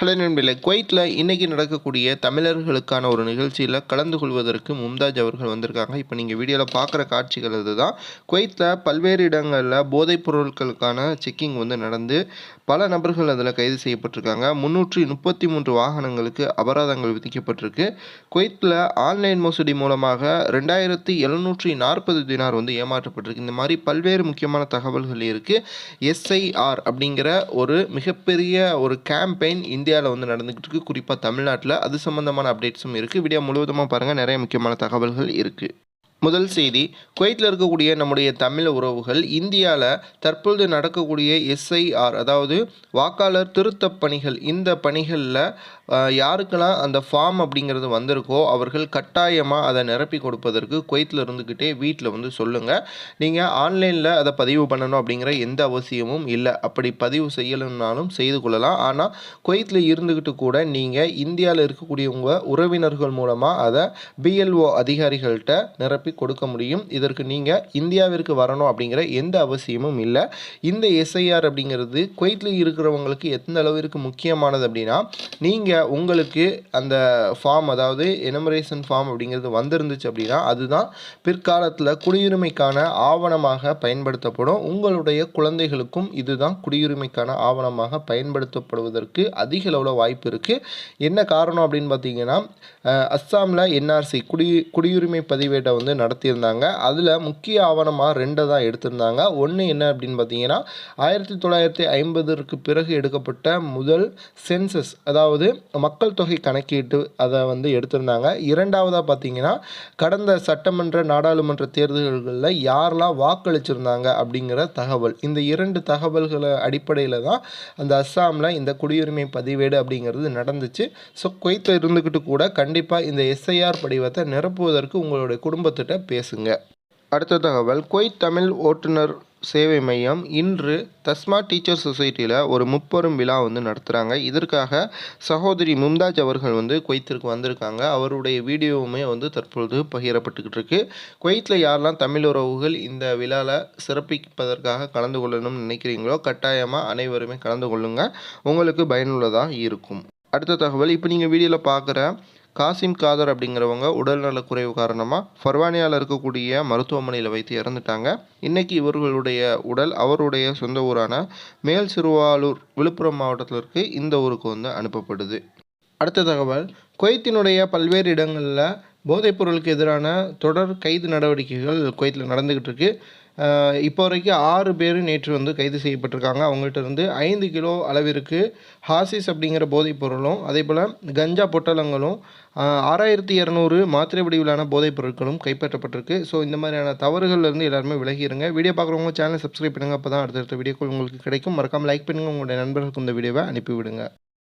Hello நண்பர்களே குவைத்தில் இன்றைக்கி நடக்கக்கூடிய தமிழர்களுக்கான ஒரு நிகழ்ச்சியில் கலந்து கொள்வதற்கு மும்தாஜ் அவர்கள் வந்திருக்காங்க. இப்போ நீங்கள் வீடியோவில் பார்க்குற காட்சிகள் இதுதான் குவைத்தில் பல்வேறு இடங்களில் போதைப் பொருட்களுக்கான செக்கிங் வந்து நடந்து பல நபர்கள் அதில் கைது செய்யப்பட்டிருக்காங்க. முந்நூற்றி முப்பத்தி மூன்று வாகனங்களுக்கு அபராதங்கள் விதிக்கப்பட்டிருக்கு. குவைத்தில் ஆன்லைன் மோசடி மூலமாக ரெண்டாயிரத்தி எழுநூற்றி நாற்பது தினார் வந்து ஏமாற்றப்பட்டிருக்கு. இந்த மாதிரி பல்வேறு முக்கியமான தகவல்கள் இருக்குது எஸ்ஐஆர் அப்படிங்கிற ஒரு மிகப்பெரிய ஒரு கேம்பெயின் இந்தியாவில் வந்து நடந்துக்கிட்டு இருக்கு குறிப்பாக தமிழ்நாட்டில் அது சம்மந்தமான அப்டேட்ஸும் இருக்குது வீடியோ முழுவதுமாக பாருங்கள் நிறைய முக்கியமான தகவல்கள் இருக்குது முதல் செய்தி குவைத்தில் இருக்கக்கூடிய நம்முடைய தமிழ் உறவுகள் இந்தியாவில் தற்பொழுது நடக்கக்கூடிய எஸ்ஐஆர் அதாவது வாக்காளர் திருத்தப் பணிகள் இந்த பணிகளில் யாருக்கெல்லாம் அந்த ஃபார்ம் அப்படிங்கிறது வந்திருக்கோ அவர்கள் கட்டாயமாக அதை நிரப்பி கொடுப்பதற்கு குவைத்தில் இருந்துக்கிட்டே வீட்டில் வந்து சொல்லுங்கள் நீங்கள் ஆன்லைனில் அதை பதிவு பண்ணணும் அப்படிங்கிற எந்த அவசியமும் இல்லை. அப்படி பதிவு செய்யலைன்னாலும் செய்து கொள்ளலாம். ஆனால் குவைத்தில் இருந்துக்கிட்டு கூட நீங்கள் இந்தியாவில் இருக்கக்கூடிய உங்கள் உறவினர்கள் மூலமாக அதை பிஎல்ஓ அதிகாரிகள்கிட்ட நிரப்பி கொடுக்க முடியும். இதற்கு நீங்கள் இந்தியாவிற்கு வரணும் அப்படிங்கிற எந்த அவசியமும் இல்லை. இந்த எஸ்ஐஆர் அப்படிங்கிறது குவைத்தில் இருக்கிறவங்களுக்கு எந்த அளவிற்கு முக்கியமானது அப்படின்னா நீங்கள் உங்களுக்கு அந்த ஃபார்ம் அதாவது எனமரேஷன் ஃபார்ம் அப்படிங்கிறது வந்திருந்துச்சு அப்படின்னா அதுதான் பிற்காலத்தில் குடியுரிமைக்கான ஆவணமாக பயன்படுத்தப்படும். உங்களுடைய குழந்தைகளுக்கும் இதுதான் குடியுரிமைக்கான ஆவணமாக பயன்படுத்தப்படுவதற்கு அதிக அளவில் வாய்ப்பு இருக்குது என்ன காரணம் அப்படின்னு பார்த்தீங்கன்னா அஸ்ஸாமில் என்ஆர்சி குடி குடியுரிமை பதிவேட்டை வந்து நடத்தியிருந்தாங்க. அதில் முக்கிய ஆவணமாக ரெண்டை தான் எடுத்திருந்தாங்க. ஒன்று என்ன அப்படின்னு பார்த்தீங்கன்னா ஆயிரத்தி தொள்ளாயிரத்தி ஐம்பதற்கு பிறகு எடுக்கப்பட்ட முதல் சென்சஸ் அதாவது மக்கள் தொகை கணக்கீட்டு அதை வந்து எடுத்திருந்தாங்க. இரண்டாவதாக பார்த்தீங்கன்னா கடந்த சட்டமன்ற நாடாளுமன்ற தேர்தல்களில் யாரெல்லாம் வாக்களிச்சிருந்தாங்க அப்படிங்கிற தகவல். இந்த இரண்டு தகவல்களை அடிப்படையில் தான் அந்த அஸ்ஸாமில் இந்த குடியுரிமை பதிவேடு அப்படிங்கிறது நடந்துச்சு. ஸோ குவைத்தில் இருந்துக்கிட்டு கூட கண்டிப்பாக இந்த எஸ்ஐஆர் படிவத்தை நிரப்புவதற்கு உங்களுடைய குடும்பத்திட்ட பேசுங்க. அடுத்த தகவல் குவைத் தமிழ் ஓட்டுநர் சேவை மையம். இன்று தஸ்மா டீச்சர் சொசைட்டியில் ஒரு முப்பெரும் விழா வந்து நடத்துகிறாங்க இதற்காக சகோதரி மும்தாஜ் அவர்கள் வந்து குவைத்திற்கு வந்திருக்காங்க. அவருடைய வீடியோவுமே வந்து தற்பொழுது பகிரப்பட்டுக்கிட்டு இருக்கு. குவைத்தில் யாரெல்லாம் தமிழ் உறவுகள் இந்த விழாவில் சிறப்பிப்பதற்காக கலந்து கொள்ளணும்னு நினைக்கிறீங்களோ கட்டாயமாக அனைவருமே கலந்து கொள்ளுங்கள் உங்களுக்கு பயனுள்ளதாக இருக்கும். அடுத்த தகவல் இப்போ நீங்கள் வீடியோவில் பார்க்குற காசிம் காதர் அப்படிங்கிறவங்க உடல்நலக்குறைவு காரணமாக ஃபர்வானியாவில் இருக்கக்கூடிய மருத்துவமனையில் வைத்து இறந்துட்டாங்க. இன்றைக்கி இவர்களுடைய உடல் அவருடைய சொந்த ஊரான மேல் சிறுவாலூர் விழுப்புரம் மாவட்டத்தில் இருக்கு. இந்த ஊருக்கு வந்து அனுப்பப்படுது. அடுத்த தகவல் குவைத்தினுடைய பல்வேறு இடங்களில் போதைப்பொருளுக்கு எதிரான தொடர் கைது நடவடிக்கைகள் குவைத்தில் நடந்துக்கிட்டு இருக்கு. இப்போ வரைக்கும் ஆறு பேர் நேற்று வந்து கைது செய்யப்பட்டிருக்காங்க. அவங்கள்ட்ட இருந்து ஐந்து கிலோ அளவிற்கு ஹாசிஸ் அப்படிங்கிற போதைப் பொருளும் அதே போல் கஞ்சா பொட்டலங்களும் ஆறாயிரத்தி இரநூறு மாத்திரை வடிவிலான போதைப் பொருட்களும் கைப்பற்றப்பட்டிருக்கு. ஸோ இந்த மாதிரியான தவறுகள்லேருந்து எல்லாருமே விலகிடுங்க வீடியோ பார்க்குறவங்க சேனல் சப்ஸ்கிரைப் பண்ணுங்கள் அப்போ தான் அடுத்தடுத்த வீடியோக்கள் உங்களுக்கு கிடைக்கும். மறக்காமல் லைக் பண்ணுங்கள் உங்களுடைய நண்பர்களுக்கு இந்த வீடியோவை அனுப்பிவிடுங்க